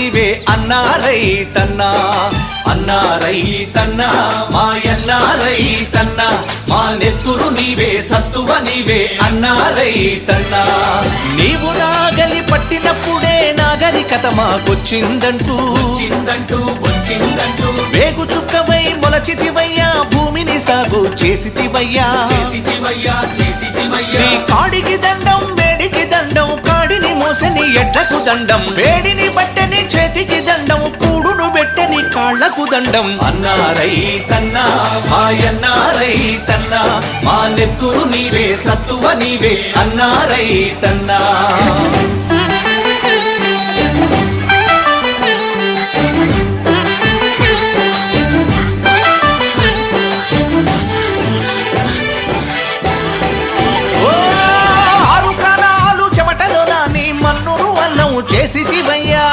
నీవే అన్నారై తన్నా అన్నారై తన్నా మాయన్నారై తన్నా మా నెత్తురు నీవే సత్తువ నీవే అన్నారై తన్నా నీవు నాగలి పట్టినప్పుడే నాగరికత మాకొచ్చిందంటూ వచ్చిందంటూ వచ్చిందంటూ. వేగు చుక్కవై మొలచితివయ్యా భూమిని సాగు చేసితివయ్యా. నీ కాడికి దండం వేడికి దండం కాడిని మోసని ఎడ్లకు దండం వేడిని వాళ్ళకు దండం. అన్నారై తన్నా హాయన్నారై తన్నా మా నెత్తురు నీవే సత్తువ నీవే అన్నారై తన్నా. చేసివయ్యా